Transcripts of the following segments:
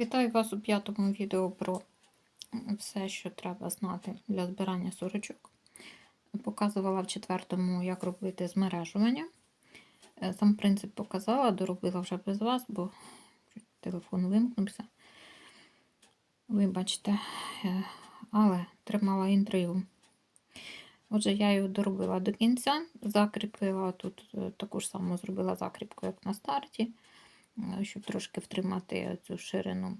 Вітаю вас у п'ятому відео про все, що треба знати для збирання сорочок. Показувала в четвертому, як робити змережування. Е, Сам принцип показала, доробила вже без вас, бо телефон вимкнувся. Вибачте, Е, але тримала інтригу. Отже, я його доробила до кінця, закріпила тут е, таку ж саму зробила закріпку, як на старті, щоб трошки втримати цю ширину,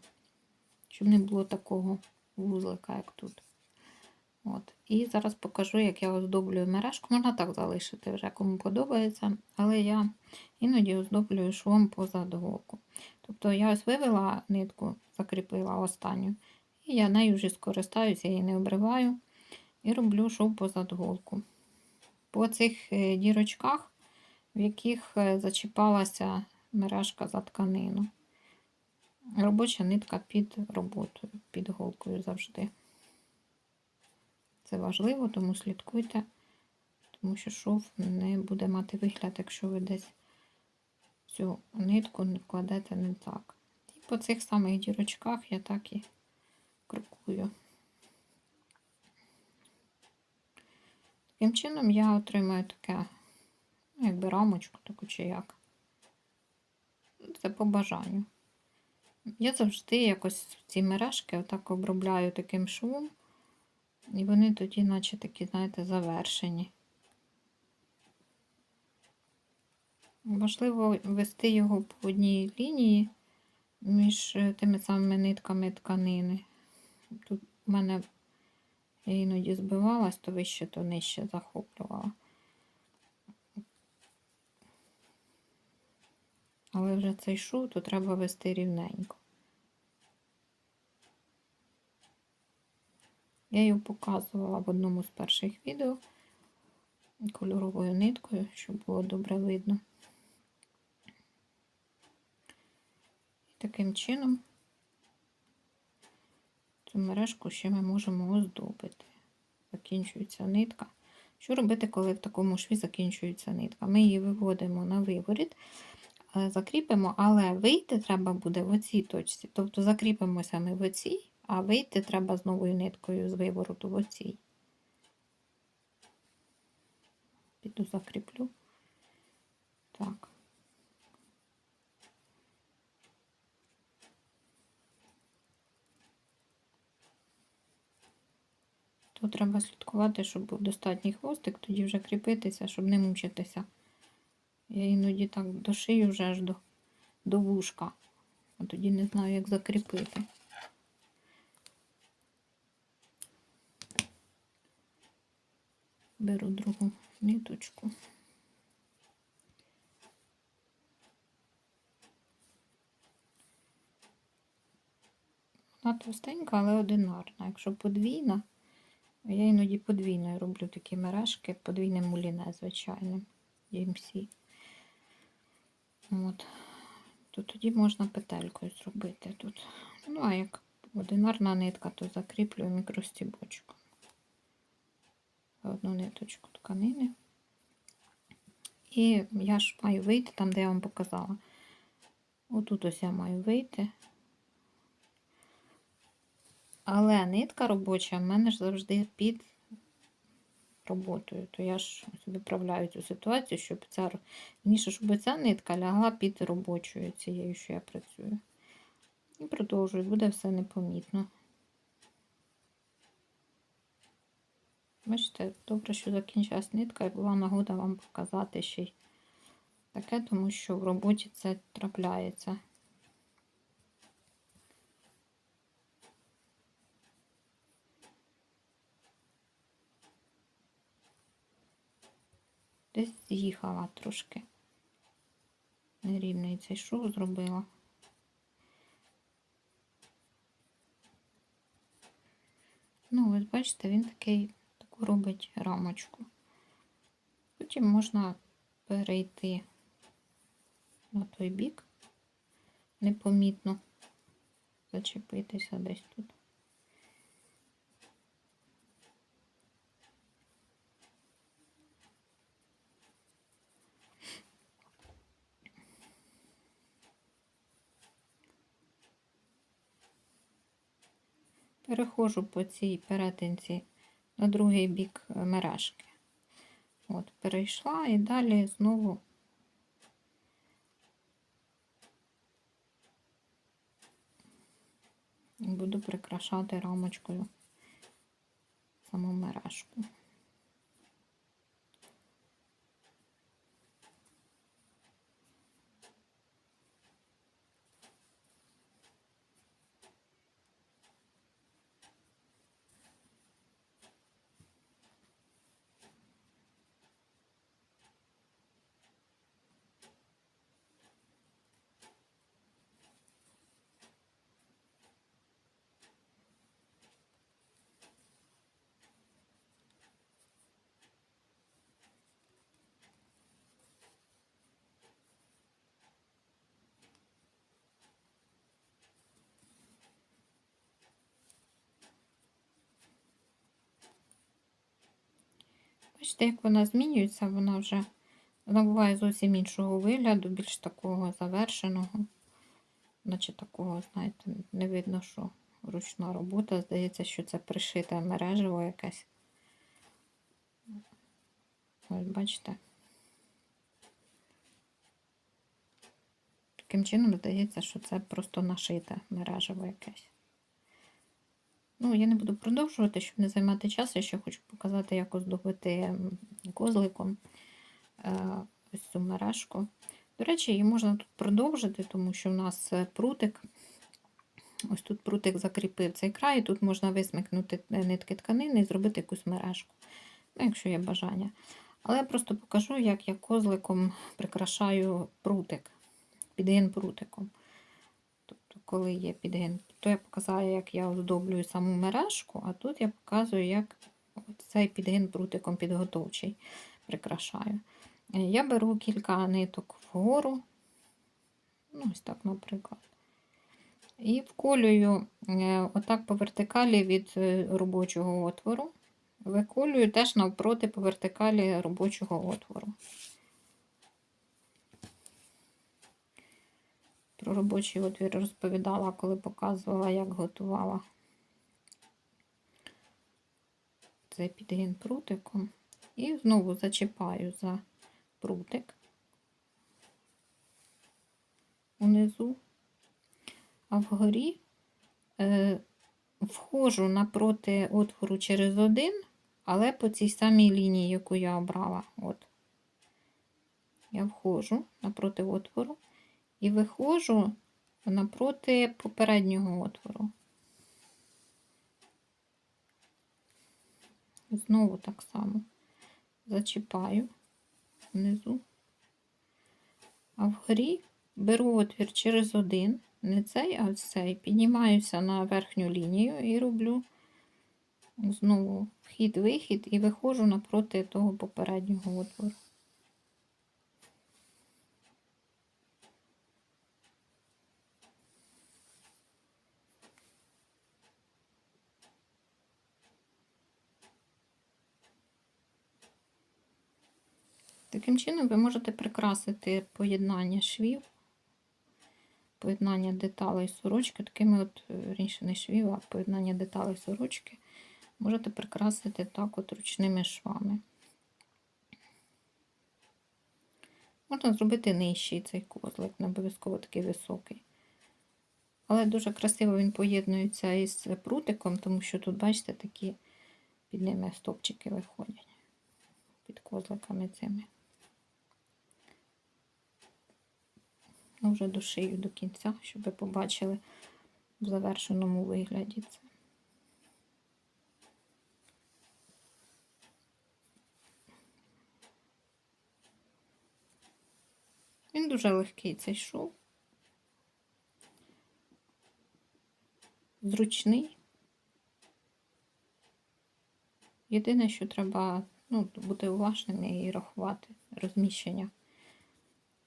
щоб не було такого вузлика, як тут. От. І зараз покажу, як я оздоблюю мережку. Можна так залишити, вже кому подобається, але я іноді оздоблюю швом позаду голку. Тобто я ось вивела нитку, закріпила останню, і я нею вже скористаюся, її не обриваю. І роблю шов позад голку. По цих е, дірочках, в яких е, зачіпалася мережка за тканину. Робоча нитка під роботою, під голкою завжди. Це важливо, тому слідкуйте, тому що шов не буде мати вигляд, якщо ви десь цю нитку не кладете не так. І по цих самих дірочках я так і крокую. Таким чином я отримаю таке, ну, якби рамочку таку чи як. Це по бажанню. Я завжди якось ці мережки отак обробляю таким швом, і вони тоді, наче такі, знаєте, завершені. Важливо вести його по одній лінії між тими самими нитками тканини. Тут в мене я іноді збивалась, то вище, то нижче захоплювала. Але вже цей шов, то треба вести рівненько. Я його показувала в одному з перших відео кольоровою ниткою, щоб було добре видно. І таким чином цю мережку ще ми можемо оздобити. Закінчується нитка. Що робити, коли в такому шві закінчується нитка? Ми її виводимо на виворіт, закріпимо, але вийти треба буде в оцій точці. Тобто закріпимося ми в оцій, а вийти треба з новою ниткою з вивороту в оцій. Піду закріплю. Так. Тут треба слідкувати, щоб був достатній хвостик, тоді вже кріпитися, щоб не мучитися. Я іноді так дошию вже аж до, до вушка, а тоді не знаю, як закріпити. Беру другу ниточку. Вона товстенька, але одинарна. Якщо подвійна, я іноді подвійною роблю такі мережки, подвійним муліне, звичайним DMC. От. То тоді можна петелькою зробити тут. Ну, а як одинарна нитка, то закріплюю мікростібочку. Одну ниточку тканини. І я ж маю вийти там, де я вам показала. Отут ось я маю вийти. Але нитка робоча в мене ж завжди під роботою. То я ж виправляю цю ситуацію, щоб ця Вірніше, щоб ця нитка лягла під робочою цією, що я працюю. І продовжую, буде все непомітно. Бачите, добре, що закінчилась нитка, і була нагода вам показати ще й таке, тому що в роботі це трапляється. Десь з'їхала трошки. Нерівний цей шов зробила. Ну, ось бачите, він такий таку робить рамочку. Потім можна перейти на той бік, непомітно зачепитися десь тут. Переходжу по цій перетинці на другий бік е, мережки. От, перейшла і далі знову буду прикрашати рамочкою саму мережку. Бачите, як вона змінюється, вона вже набуває зовсім іншого вигляду, більш такого завершеного, наче такого, знаєте, не видно, що ручна робота. Здається, що це пришите мережево якесь. Ось бачите. Таким чином здається, що це просто нашите мережево якесь. Ну, я не буду продовжувати, щоб не займати час. Я ще хочу показати, як оздобити козликом е, ось цю мережку. До речі, її можна тут продовжити, тому що в нас е, прутик. Ось тут прутик закріпив цей край, і тут можна висмикнути е, нитки тканини і зробити якусь мережку, ну, якщо є бажання. Але я просто покажу, як я козликом прикрашаю прутик, підгин прутиком коли є підгин. То я показала, як я оздоблюю саму мережку, а тут я показую, як цей підгин прутиком підготовчий прикрашаю. Я беру кілька ниток вгору, ну, ось так, наприклад. І вколюю е, отак по вертикалі від е, робочого отвору. Виколюю теж навпроти по вертикалі робочого отвору. Про робочий отвір розповідала, коли показувала, як готувала цей підгін прутиком. І знову зачіпаю за прутик унизу, а вгорі е, входжу напроти отвору через один, але по цій самій лінії, яку я обрала. От. Я входжу напроти отвору і виходжу напроти попереднього отвору. Знову так само зачіпаю внизу, а вгорі беру отвір через один, не цей, а цей, піднімаюся на верхню лінію і роблю знову вхід-вихід і виходжу напроти того попереднього отвору. Таким чином ви можете прикрасити поєднання швів, поєднання деталей сорочки, такими от, е, раніше не швів, а поєднання деталей сорочки можете прикрасити так от ручними швами. Можна зробити нижчий цей козлик, не обов'язково такий високий. Але дуже красиво він поєднується із прутиком, тому що тут, бачите, такі під ними стопчики виходять, під козликами цими. Ну, вже дошию до кінця, щоб ви побачили в завершеному вигляді це. Він дуже легкий цей шов. Зручний. Єдине, що треба ну, бути уважним і рахувати розміщення.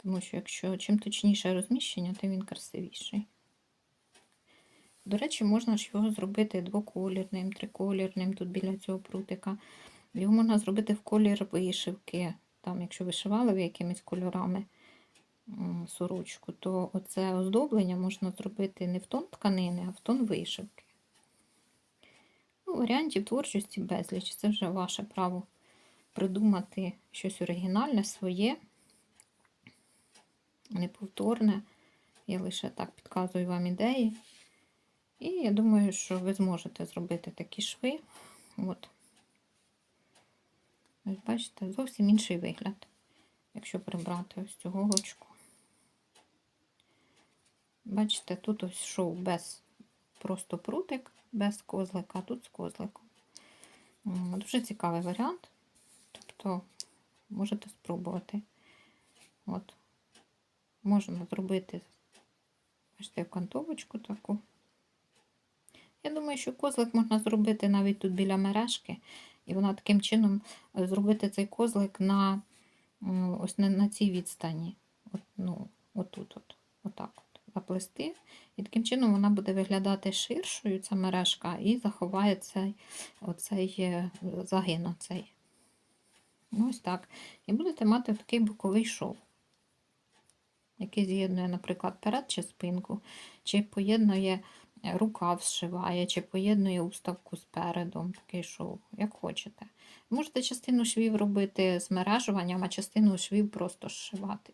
Тому що, якщо чим точніше розміщення, тим він красивіший. До речі, можна ж його зробити двоколірним, триколірним тут біля цього прутика. Його можна зробити в колір вишивки. Там, Якщо вишивали ви якимись кольорами сорочку, то оце оздоблення можна зробити не в тон тканини, а в тон вишивки. Ну, варіантів творчості безліч. Це вже ваше право придумати щось оригінальне, своє, неповторне. Я лише так підказую вам ідеї. І я думаю, що ви зможете зробити такі шви. От. Ось бачите, зовсім інший вигляд, якщо прибрати ось цю голочку. Бачите, тут ось шов без просто прутик, без козлика, тут з козликом. Дуже цікавий варіант. Тобто можете спробувати. От. Можна зробити, бачите, кантовочку таку. Я думаю, що козлик можна зробити навіть тут біля мережки, і вона таким чином е, зробити цей козлик на ось на, на цій відстані. От, ну, отут, от, отак от, заплести. І таким чином вона буде виглядати ширшою, ця мережка, і заховає цей, оцей е, загин. Оцей. Ну, ось так. І будете мати такий боковий шов, який з'єднує, наприклад, перед чи спинку, чи поєднує е, рукав зшиває, чи поєднує уставку з передом, такий шов, як хочете. Можете частину швів робити з мережуванням, а частину швів просто зшивати.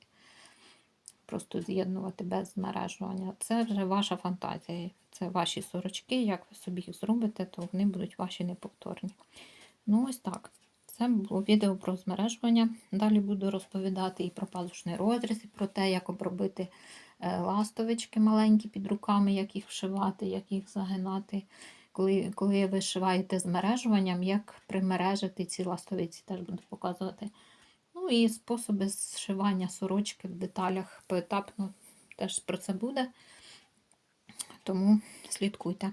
Просто з'єднувати без змережування. Це вже ваша фантазія. Це ваші сорочки. Як ви собі їх зробите, то вони будуть ваші неповторні. Ну, ось так. Це було відео про змережування. Далі буду розповідати і про палушний розріз, і про те, як обробити е, ластовички маленькі під руками, як їх вшивати, як їх загинати. Коли, коли ви вшиваєте змережуванням, як примережити ці ластовиці, теж буду показувати. Ну і способи зшивання сорочки в деталях поетапно теж про це буде. Тому слідкуйте.